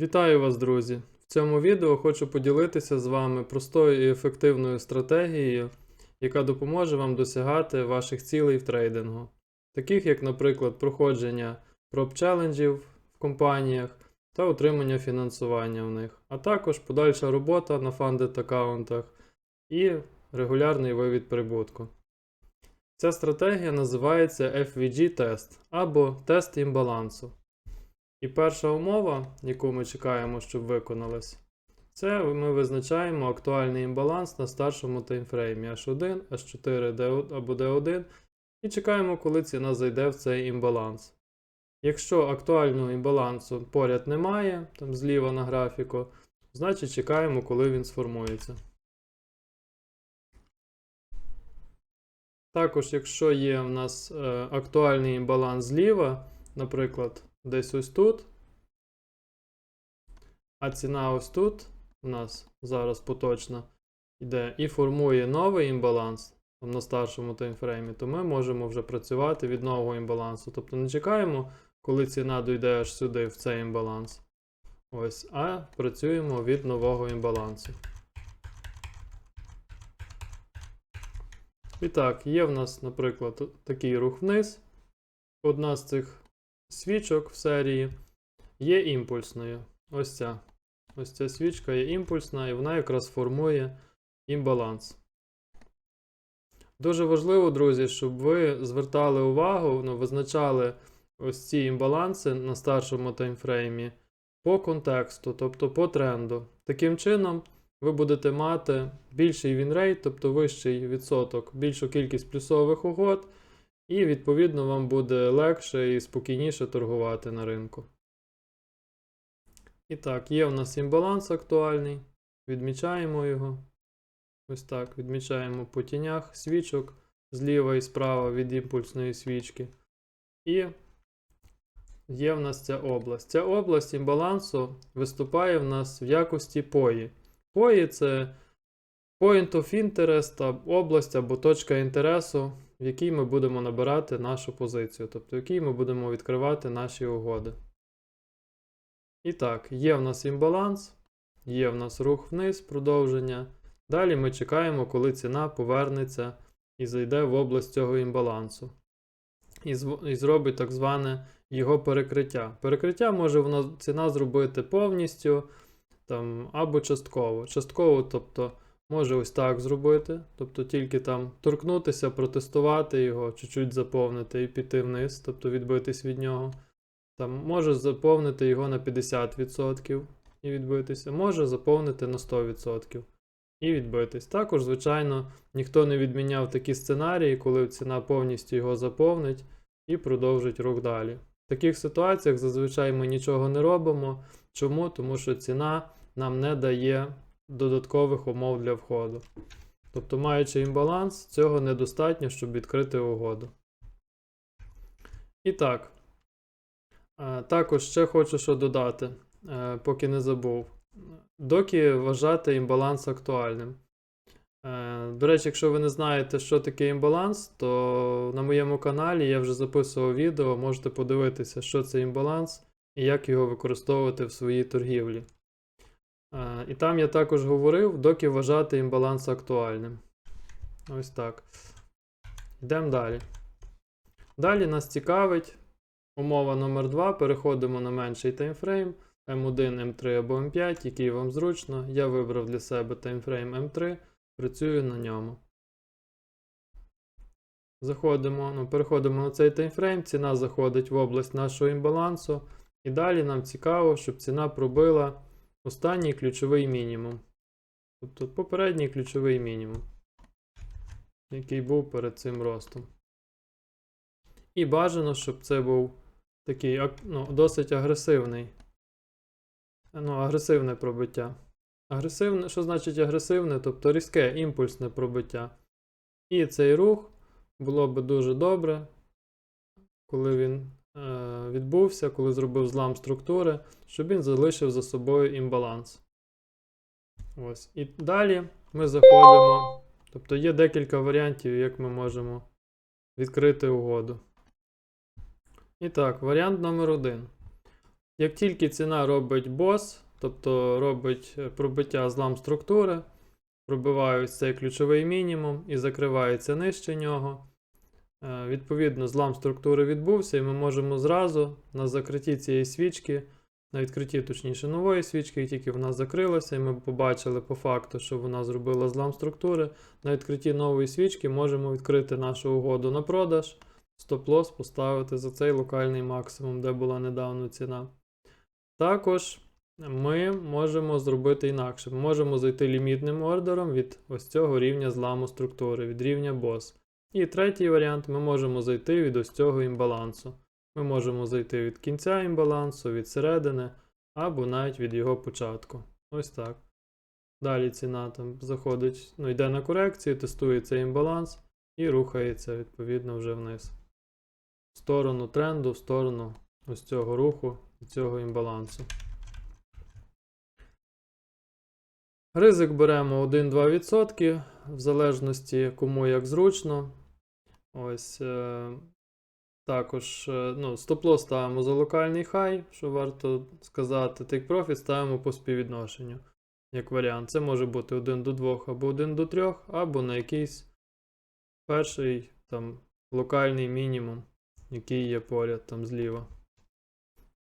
Вітаю вас, друзі! В цьому відео хочу поділитися з вами простою і ефективною стратегією, яка допоможе вам досягати ваших цілей в трейдингу, таких як, наприклад, проходження проб-челенджів в компаніях та отримання фінансування в них, а також подальша робота на фандед аккаунтах і регулярний вивід прибутку. Ця стратегія називається FVG-тест або тест імбалансу. І перша умова, яку ми чекаємо, щоб виконалась, це ми визначаємо актуальний імбаланс на старшому таймфреймі H1, H4 D- або D1 і чекаємо, коли ціна зайде в цей імбаланс. Якщо актуального імбалансу поряд немає, там зліва на графіку, значить чекаємо, коли він сформується. Також, якщо є в нас е, актуальний імбаланс зліва, наприклад, десь ось тут. А ціна ось тут у нас зараз поточно йде і формує новий імбаланс на старшому таймфреймі, то ми можемо вже працювати від нового імбалансу. Тобто не чекаємо, коли ціна дойде аж сюди в цей імбаланс. Ось, а працюємо від нового імбалансу. І так, є в нас, наприклад, такий рух вниз. Одна з цих свічок в серії є імпульсною. Ось ця. Ось ця свічка є імпульсна, і вона якраз формує імбаланс. Дуже важливо, друзі, щоб ви звертали увагу, ну, визначали ось ці імбаланси на старшому таймфреймі по контексту, тобто по тренду. Таким чином, ви будете мати більший вінрейт, тобто вищий відсоток, більшу кількість плюсових угод. І, відповідно, вам буде легше і спокійніше торгувати на ринку. І так, є в нас імбаланс актуальний. Відмічаємо його. Ось так, відмічаємо по тінях свічок зліва і справа від імпульсної свічки. І є в нас ця область. Ця область імбалансу виступає в нас в якості пої. Пої це Point of Interest, область або точка інтересу в якій ми будемо набирати нашу позицію, тобто в якій ми будемо відкривати наші угоди. І так, є в нас імбаланс, є в нас рух вниз, продовження. Далі ми чекаємо, коли ціна повернеться і зайде в область цього імбалансу. І, і зробить так зване його перекриття. Перекриття може вона, ціна зробити повністю там, або частково. Частково, тобто. Може ось так зробити, тобто тільки там торкнутися, протестувати його, чуть-чуть заповнити і піти вниз, тобто відбитись від нього. Там може заповнити його на 50% і відбитися, може заповнити на 100% і відбитись. Також, звичайно, ніхто не відміняв такі сценарії, коли ціна повністю його заповнить і продовжить рух далі. В таких ситуаціях зазвичай ми нічого не робимо. Чому? Тому що ціна нам не дає додаткових умов для входу. Тобто, маючи імбаланс, цього недостатньо, щоб відкрити угоду. І так, е, також ще хочу що додати, е, поки не забув. Доки вважати імбаланс актуальним. Е, До речі, якщо ви не знаєте, що таке імбаланс, то на моєму каналі я вже записував відео, можете подивитися, що це імбаланс і як його використовувати в своїй торгівлі. Е, І там я також говорив, доки вважати імбаланс актуальним. Ось так. Йдемо далі. Далі нас цікавить умова номер 2 Переходимо на менший таймфрейм M1, M3 або M5, який вам зручно. Я вибрав для себе таймфрейм M3, працюю на ньому. Заходимо, ну, переходимо на цей таймфрейм, ціна заходить в область нашого імбалансу. І далі нам цікаво, щоб ціна пробила останній ключовий мінімум. Тобто попередній ключовий мінімум, який був перед цим ростом. І бажано, щоб це був такий ну, досить агресивний. Ну, агресивне пробиття. Агресивне, що значить агресивне? Тобто різке імпульсне пробиття. І цей рух було би дуже добре, коли він відбувся, коли зробив злам структури, щоб він залишив за собою імбаланс. Ось. І далі ми заходимо. Тобто є декілька варіантів, як ми можемо відкрити угоду. І так, варіант номер один. Як тільки ціна робить бос, тобто робить е, пробиття злам структури, пробиває цей ключовий мінімум і закривається нижче нього. Е, Відповідно, злам структури відбувся, і ми можемо зразу на закритті цієї свічки, на відкритті, точніше, нової свічки, як тільки вона закрилася, і ми побачили по факту, що вона зробила злам структури. На відкритті нової свічки можемо відкрити нашу угоду на продаж, стоп-лосс поставити за цей локальний максимум, де була недавно ціна. Також ми можемо зробити інакше. Ми можемо зайти лімітним ордером від ось цього рівня зламу структури, від рівня BOSS. І третій варіант ми можемо зайти від ось цього імбалансу. Ми можемо зайти від кінця імбалансу, від середини, або навіть від його початку. Ось так. Далі ціна там заходить, ну, йде на корекцію, тестує цей імбаланс і рухається відповідно вже вниз. В сторону тренду, в сторону ось цього руху і цього імбалансу. Ризик беремо 1-2%, в залежності кому як зручно. Ось е, також е, ну, стоп-лосс ставимо за локальний хай, що варто сказати. Take profit ставимо по співвідношенню. Як варіант. Це може бути 1 до 2 або 1 до 3, або на якийсь перший там, локальний мінімум, який є поряд там зліва.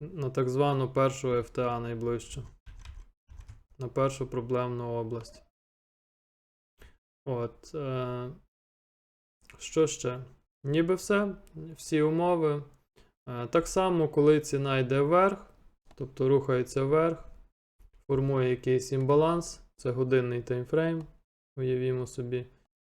На так звану першу FTA найближчу. На першу проблемну область. От. Е, що ще? Ніби все. Всі умови. Е, так само, коли ціна йде вверх, тобто рухається вверх, формує якийсь імбаланс, це годинний таймфрейм. Уявімо собі,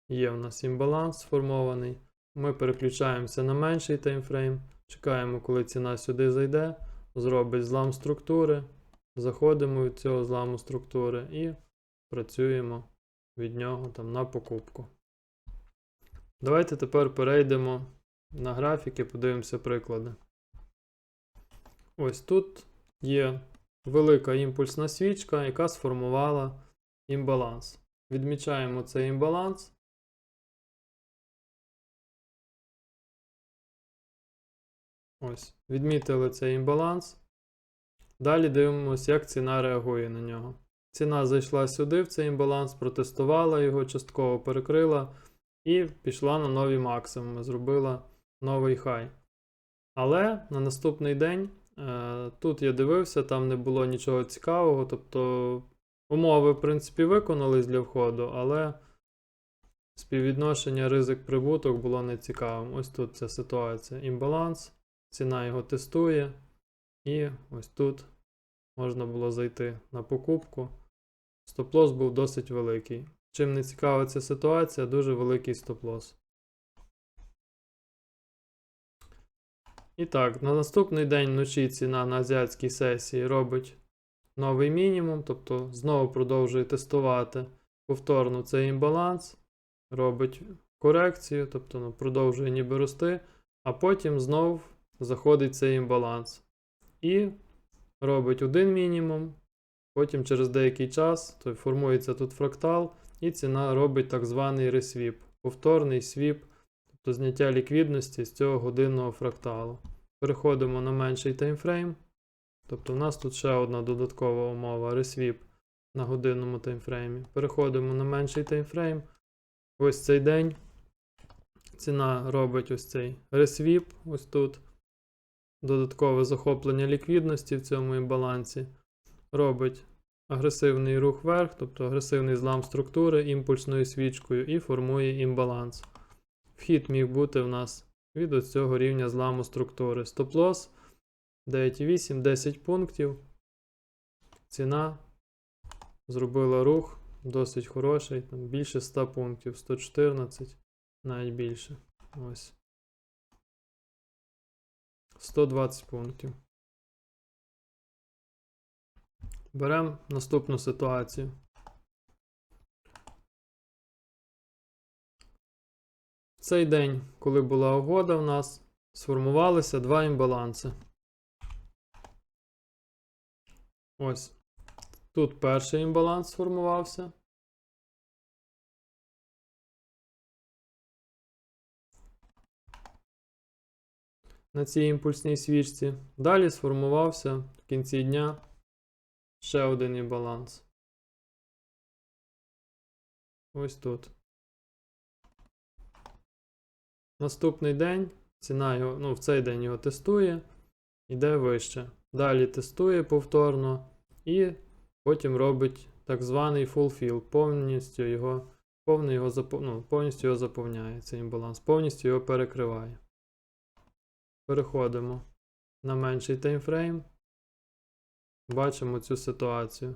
є в нас імбаланс сформований. Ми переключаємося на менший таймфрейм, чекаємо, коли ціна сюди зайде, зробить злам структури, заходимо від цього зламу структури і працюємо від нього там на покупку. Давайте тепер перейдемо на графіки, подивимося приклади. Ось тут є велика імпульсна свічка, яка сформувала імбаланс. Відмічаємо цей імбаланс. Ось, відмітили цей імбаланс. Далі дивимося, як ціна реагує на нього. Ціна зайшла сюди в цей імбаланс, протестувала його, частково перекрила і пішла на нові максимуми, зробила новий хай. Але на наступний день е, тут я дивився, там не було нічого цікавого. Тобто умови, в принципі, виконались для входу, але співвідношення ризик-прибуток було нецікавим. Ось тут ця ситуація. Імбаланс, ціна його тестує. І ось тут можна було зайти на покупку. Стоп-лосс був досить великий. Чим не цікава ця ситуація, дуже великий стоп-лосс. І так, на наступний день вночі ціна на азіатській сесії робить новий мінімум, тобто знову продовжує тестувати повторно цей імбаланс, робить корекцію, тобто ну, продовжує ніби рости, а потім знов заходить цей імбаланс. І робить один мінімум, потім через деякий час то формується тут фрактал, і ціна робить так званий ресвіп, повторний свіп, тобто зняття ліквідності з цього годинного фракталу. Переходимо на менший таймфрейм. Тобто, у нас тут ще одна додаткова умова ресвіп на годинному таймфреймі. Переходимо на менший таймфрейм. Ось цей день. Ціна робить ось цей ресвіп, ось тут. Додаткове захоплення ліквідності в цьому імбалансі. Робить агресивний рух вверх, тобто агресивний злам структури імпульсною свічкою і формує імбаланс. Вхід міг бути в нас від цього рівня зламу структури. Стоп-лосс 9,8-10 пунктів. Ціна зробила рух досить хороший, там більше 100 пунктів, 114, навіть більше. Ось. 120 пунктів. Беремо наступну ситуацію. В цей день, коли була угода, у нас сформувалися два імбаланси. Ось. Тут перший імбаланс сформувався. На цій імпульсній свічці. Далі сформувався в кінці дня ще один імбаланс. Ось тут. Наступний день ціна його, ну, в цей день його тестує, йде вище. Далі тестує повторно і потім робить так званий fulfill, повністю його, повний його, ну, повністю його заповняє цей імбаланс, повністю його перекриває. Переходимо на менший таймфрейм. Бачимо цю ситуацію.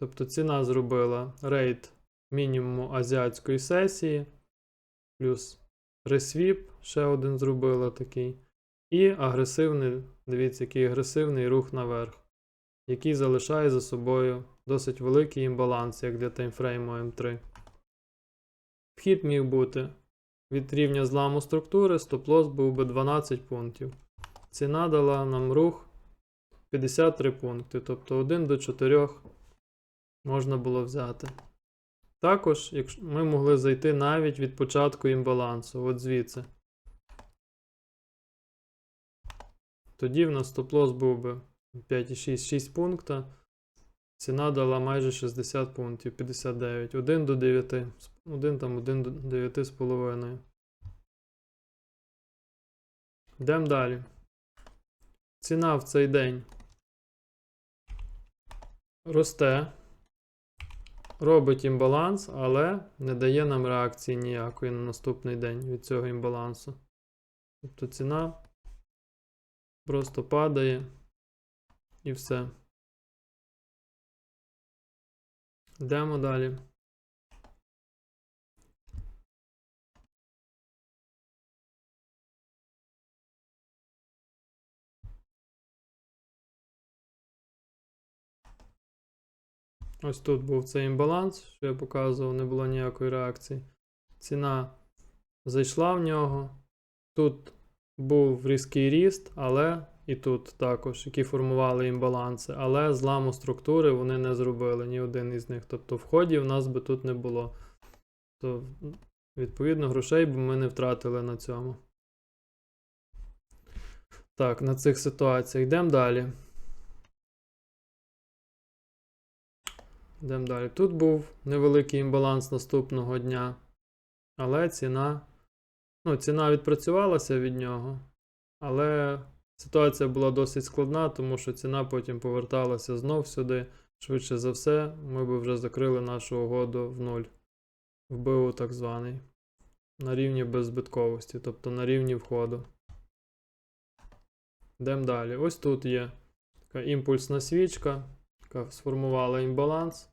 Тобто ціна зробила рейд мінімуму азіатської сесії, плюс ресвіп, ще один зробила такий. І агресивний, дивіться, який агресивний рух наверх, який залишає за собою досить великий імбаланс, як для таймфрейму М3. Вхід міг бути від рівня зламу структури, стоп-лосс був би 12 пунктів. Ціна дала нам рух 53 пункти, тобто 1 до 4 можна було взяти. Також, ми могли зайти навіть від початку імбалансу, от звідси. Тоді в нас стоп-лосс був би 5,6 6 пункта. Ціна дала майже 60 пунктів, 59. 1 до 9. 1 там 1 до 9 з половиною. Йдемо далі. Ціна в цей день росте, робить імбаланс, але не дає нам реакції ніякої на наступний день від цього імбалансу. Тобто ціна просто падає і все. Йдемо далі. Ось тут був цей імбаланс, що я показував, не було ніякої реакції. Ціна зайшла в нього. Тут був різкий ріст, але і тут також, які формували імбаланси, але зламу структури вони не зробили ні один із них. Тобто входів в нас би тут не було. То, відповідно, грошей би ми не втратили на цьому. Так, на цих ситуаціях йдемо далі. Йдемо далі. Тут був невеликий імбаланс наступного дня, але ціна. Ну, ціна відпрацювалася від нього, але ситуація була досить складна, тому що ціна потім поверталася знов сюди. Швидше за все, ми би вже закрили нашу угоду в нуль. Вбиву так званий. На рівні беззбитковості, тобто на рівні входу. Йдемо далі. Ось тут є така імпульсна свічка, яка сформувала імбаланс.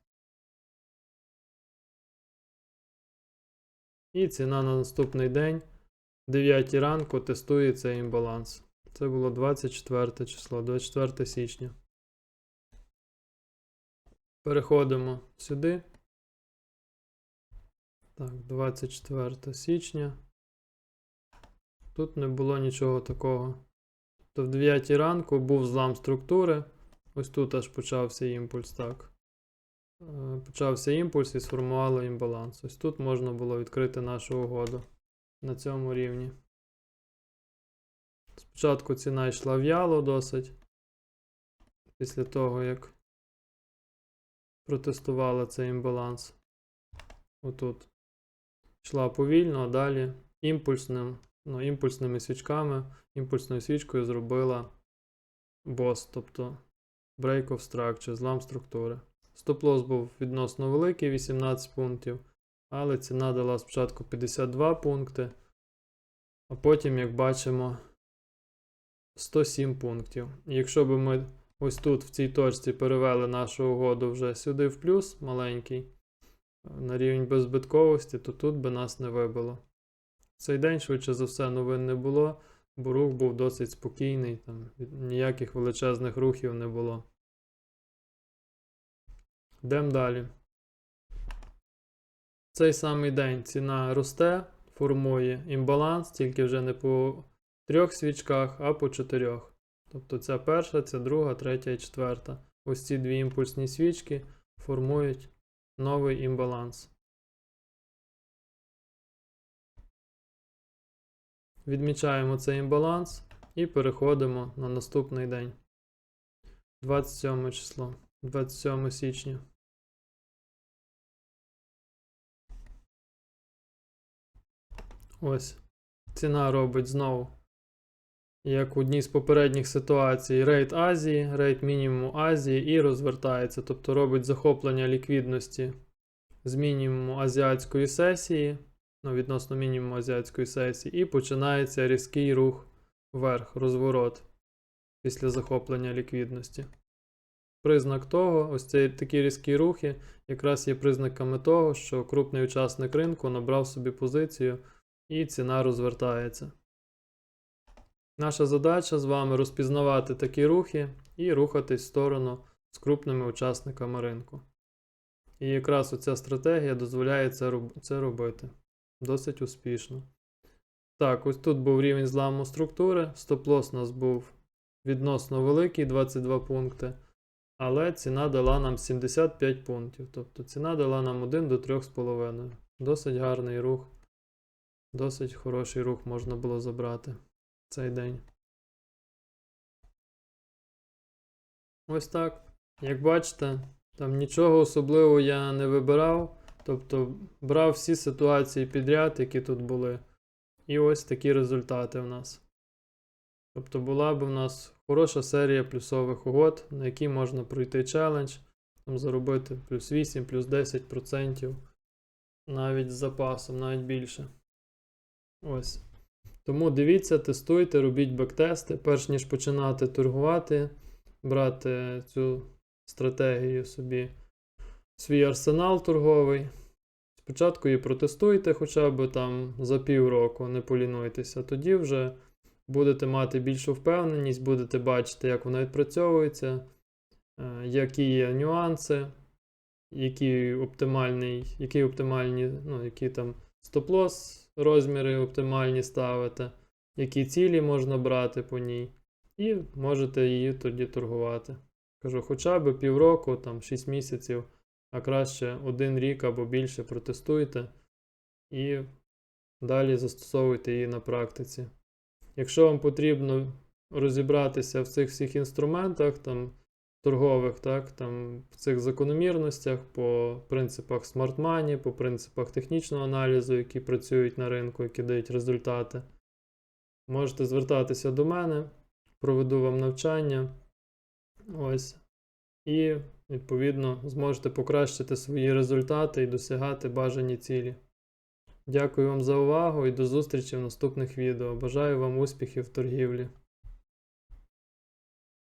І ціна на наступний день, 9 ранку, тестує цей імбаланс. Це було 24 число, 24 січня. Переходимо сюди. Так, 24 січня. Тут не було нічого такого. То в 9 ранку був злам структури. Ось тут аж почався імпульс, так. Е, Почався імпульс і сформувало імбаланс. Ось тут можна було відкрити нашу угоду на цьому рівні. Спочатку ціна йшла в'яло досить. Після того, як протестувала цей імбаланс. Отут. Йшла повільно, а далі імпульсним, ну, імпульсними свічками, імпульсною свічкою зробила бос, тобто break of structure, злам структури. Стоп-лосс був відносно великий, 18 пунктів, але ціна дала спочатку 52 пункти, а потім, як бачимо, 107 пунктів. Якщо б ми ось тут, в цій точці, перевели нашу угоду вже сюди в плюс маленький, на рівень беззбитковості, то тут би нас не вибило. Цей день, швидше за все, новин не було, бо рух був досить спокійний, там ніяких величезних рухів не було. Йдемо далі. Цей самий день ціна росте, формує імбаланс, тільки вже не по трьох свічках, а по чотирьох. Тобто ця перша, ця друга, третя і четверта. Ось ці дві імпульсні свічки формують новий імбаланс. Відмічаємо цей імбаланс і переходимо на наступний день. 27 число. 27 січня. Ось. Ціна робить знову. Як в одній з попередніх ситуацій, рейд Азії, рейд мінімуму Азії і розвертається. Тобто робить захоплення ліквідності з мінімуму азіатської сесії, ну, відносно мінімуму азіатської сесії, і починається різкий рух вверх, розворот після захоплення ліквідності. Признак того, ось ці такі різкі рухи, якраз є признаками того, що крупний учасник ринку набрав собі позицію і ціна розвертається. Наша задача з вами розпізнавати такі рухи і рухатись в сторону з крупними учасниками ринку. І якраз оця стратегія дозволяє це, роб- це робити. Досить успішно. Так, ось тут був рівень зламу структури. Стоп-лосс у нас був відносно великий 22 пункти. Але ціна дала нам 75 пунктів. Тобто ціна дала нам 1 до 3,5. Досить гарний рух. Досить хороший рух можна було забрати цей день. Ось так. Як бачите, там нічого особливого я не вибирав. Тобто брав всі ситуації підряд, які тут були. І ось такі результати в нас. Тобто була б у нас хороша серія плюсових угод, на які можна пройти челендж, там заробити плюс 8, плюс 10%, навіть з запасом, навіть більше. Ось. Тому дивіться, тестуйте, робіть бектести, перш ніж починати торгувати, брати цю стратегію собі свій арсенал торговий. Спочатку її протестуйте хоча б там за півроку, не полінуйтеся. Тоді вже будете мати більшу впевненість, будете бачити, як вона відпрацьовується, е, які є нюанси, які оптимальний, які оптимальні, ну, які там стоп-лосс розміри оптимальні ставити, які цілі можна брати по ній, і можете її тоді торгувати. Кажу, хоча б півроку, там 6 місяців, а краще один рік або більше протестуйте і далі застосовуйте її на практиці. Якщо вам потрібно розібратися в цих всіх інструментах, там, торгових, так, там, в цих закономірностях, по принципах Money, по принципах технічного аналізу, які працюють на ринку, які дають результати, можете звертатися до мене, проведу вам навчання. Ось. І, відповідно, зможете покращити свої результати і досягати бажані цілі. Дякую вам за увагу і до зустрічі в наступних відео. Бажаю вам успіхів в торгівлі.